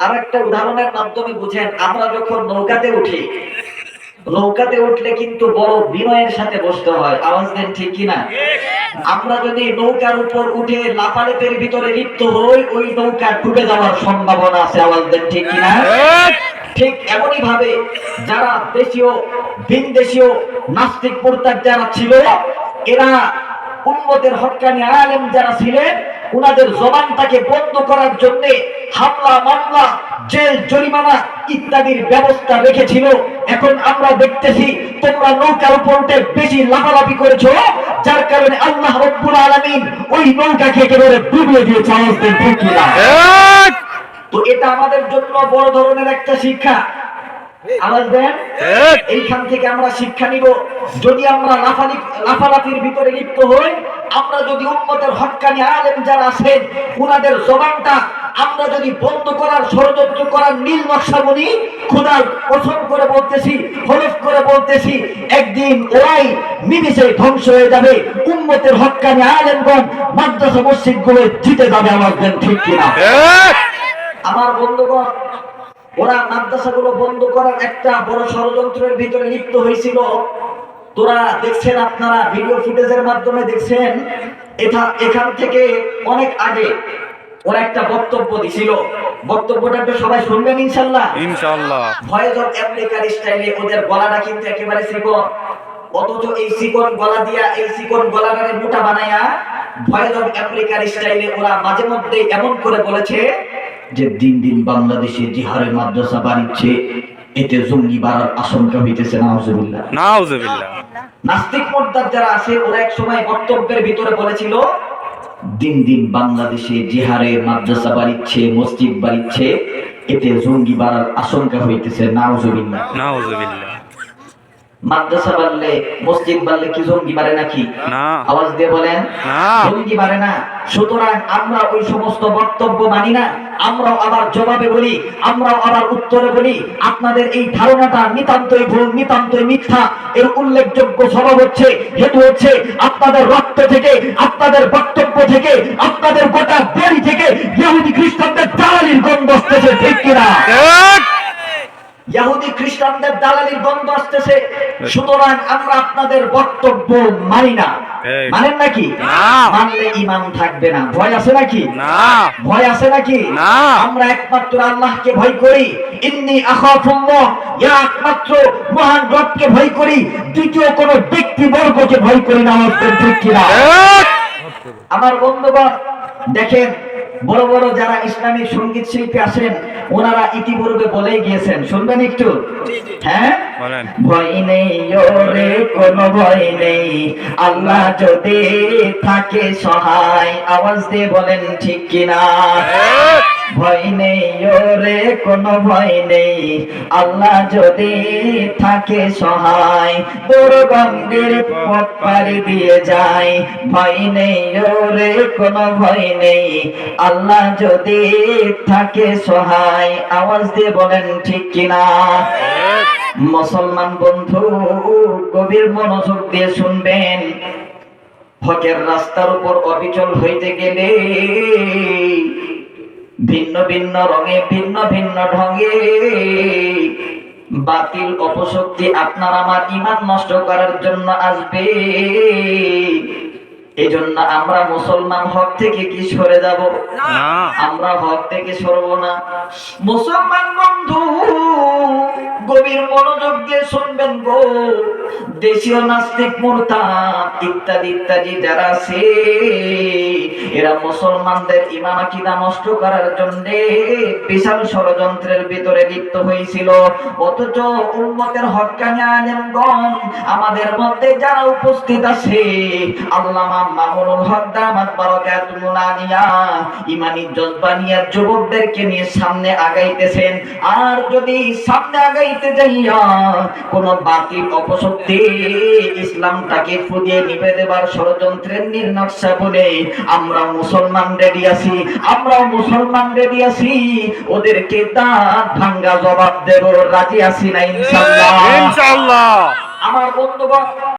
আর একটা উদাহরণের মাধ্যমে বুঝেন, আমরা যখন নৌকাতে উঠি, নৌকাতে উঠলে কিন্তু বড় বিনয়ের সাথে বসতে হয়। আওয়াজ দেন ঠিক কিনা? আমরা যদি নৌকার উপর উঠে লাপালেপের ভিতরে লিপ্ত হই, ওই নৌকা ডুবে যাওয়ার সম্ভাবনা আছে। আওয়াজ দেন ঠিক কিনা? ঠিক এমনই ভাবে যারা দেশীয় ভিন দেশীয় নাস্তিক মোরতাদ যারা ছিল, এরা উন্মতের হক্কানি আলেম যারা ছিলেন, উনাদের জবানটাকে বন্ধ করার জন্য হামলা মামলা জেল জরিমানা ইত্যাদির ব্যবস্থা রেখেছিল। এখন আমরা দেখতেছি তোমরা নৌকার উপর উঠে বেশি লাফালাফি করেছ যার কারণে আল্লাহ রব্বুল আলামিন ওই নৌকাকে একেবারে ডুবিয়ে দিয়েছে তো এটা আমাদের জন্য বড় ধরনের একটা শিক্ষা। আওয়াজ দেন? এইখান থেকে আমরা শিক্ষা নিব। যদি আমরা লাফালি লাফালাফির ভিতরে লিপ্ত হই আমরা যদি উন্মতের হক্কানি আলেম যারা আছেন, উনাদের জবানটা আমরা যদি বন্ধ করার, ষড়যন্ত্র করার নীল নকশা বলি খোদার কসম করে বলতেছি, হলফ করে বলতেছি, একদিন ওরাই নিমিশে ধ্বংস হয়ে যাবে। উন্মতের হক্কানি আলেমগণ মাদ্রাসা মসজিদগুলো জিতে যাবে, আমার দেন ঠিক কিনা? আমার বন্ধুগণ, ওরা মাদ্রাসাগুলো বন্ধ করার একটা বড় ষড়যন্ত্রের ভিতরে লিপ্ত হয়েছিল। তোরা দেখছেন আপনারা ভিডিও ফুটেজের মাধ্যমে দেখছেন এটা এখান থেকে অনেক আগে ওরা একটা বক্তব্য দিছিল। বক্তব্যটা একটু সবাই শুনবেন ইনশাল্লাহ ইনশাআল্লাহ। ভয়েস অফ আমেরিকার স্টাইলে ওদের গলাটা কিন্তু একেবারে চিকন অথচ এই চিকন গলা দিয়া এই চিকন গলাটারে মোটা বানায়া ভয়েস অফ আমেরিকার স্টাইলে ওরা মাঝে মধ্যে এমন করে বলেছে যে দিন দিন বাংলাদেশে যে হারে মাদ্রাসা বাড়িচ্ছে। এতে জঙ্গি বাড়ার আশঙ্কা হইতেছে নাউজুবিল্লাহ। নাউজুবিল্লাহ। নাস্তিক মোর্দার যারা আছে ওরা এক সময় বক্তব্যের ভিতরে বলেছিল দিন দিন বাংলাদেশে যে হারে মাদ্রাসা বাড়িচ্ছে মসজিদ বাড়িচ্ছে এতে জঙ্গি বাড়ার আশঙ্কা হইতেছে নাউজুবিল্লাহ। নাউজুবিল্লাহ। মাদ্রাসা বাড়লে মসজিদ বাড়লে কি জঙ্গি বাড়ে নাকি? আওয়াজ দিয়ে বলেন জঙ্গি বাড়ে না। সুতরাং আমরা ওই সমস্ত বক্তব্য মানি না। আমরাও আবার জবাবে বলি আমরাও আবার উত্তরে বলি আপনাদের এই ধারণাটা নিতান্তই ভুল নিতান্তই মিথ্যা। এর উল্লেখযোগ্য সবব হচ্ছে হেতু হচ্ছে আপনাদের রক্ত থেকে আপনাদের বক্তব্য থেকে আপনাদের গোটা বড়ি থেকে ইহুদি খ্রিস্টানদের দালালির গন্ধ আসতেছে ঠিক কিনা? ইহুদি খ্রিস্টানদের দালালির গন্ধ আসতেছে সুতরাং আমরা আপনাদের বক্তব্য মানি না। মানেন নাকি? মানলে ইমান থাকবে না। ভয় আছে নাকি? না। ভয় আছে নাকি? না। আমরা একমাত্র আল্লাহকে ভয় করি। ইন্নি আখাফুল্লাহ ইয়া একমাত্র মহান রবকে ভয় করি। দ্বিতীয় কোন ব্যক্তি বর্গকে ভয় করি না আমাদের ঠিক কিনা আমার বন্ধুগণ দেখেন বড় বড় যারা ইসলামিক সংগীত শিল্পী আসেন ওনারা ইতিপূর্বে বলে গিয়েছেন। শুনবেন একটু? হ্যাঁ? ভয় নেই ওরে কোনো ভয় নেই। আল্লাহ যদি থাকে সহায় আওয়াজ দিয়ে বলেন ঠিক কিনা? ভয় নেই, ওরে, কোনো ভয় নেই। আল্লাহ যদি থাকে সহায় বড় গঙ্গের পথ পাড়ি দিয়ে যায়। ভয় নেই, ওরে, কোনো ভয় নেই। আল্লাহ যদি থাকে সহায়, আওয়াজ দিয়ে বলেন, ঠিক কিনা? মুসলমান বন্ধু, গভীর মনোযোগ দিয়ে শুনবেন। হকের রাস্তার উপর অবিচল হইতে গেলে ভিন্ন ভিন্ন রঙে, ভিন্ন ভিন্ন ঢঙে। বাতিল অপশক্তি আপনার আমার ইমান নষ্ট করার জন্য আসবে। এই জন্য আমরা মুসলমান হক থেকে কি সরে যাব? না। আমরা হক থেকে সরব না। মুসলমান বন্ধু গভীর মনোযোগ দিয়ে শুনবেন গো। দেশীয় নাস্তিক মুরতাদ ইত্যাদি ইত্যাদি যারা আছে এরা মুসলমানদের ইমান আকিদা নষ্ট করার জন্য বিশাল ষড়যন্ত্রের ভিতরে লিপ্ত হয়েছিল। অথচ উম্মতের হক্কানি আলেমগণ আমাদের মধ্যে যারা উপস্থিত আছে আল্লামা মামুনুল হক দামাত বারাকাতুল আলিয়া ইমানি জজবানিয়ার যুবকদেরকে নিয়ে সামনে আগাইতেছেন। আর যদি সামনে আগাইতে যাইয়া কোন বাতিল অপশক্তি ইসলামটাকে ফুদিয়ে নিবে দেবার ষড়যন্ত্রের নীল নকশা বলে আমরা মুসলমান রেডি আছি। আমরাও মুসলমান রেডি আছি। ওদেরকে দাঁত ভাঙ্গা জবাব দেব। রাজি আছি না ইনশাআল্লাহ। আমার বন্ধুগণ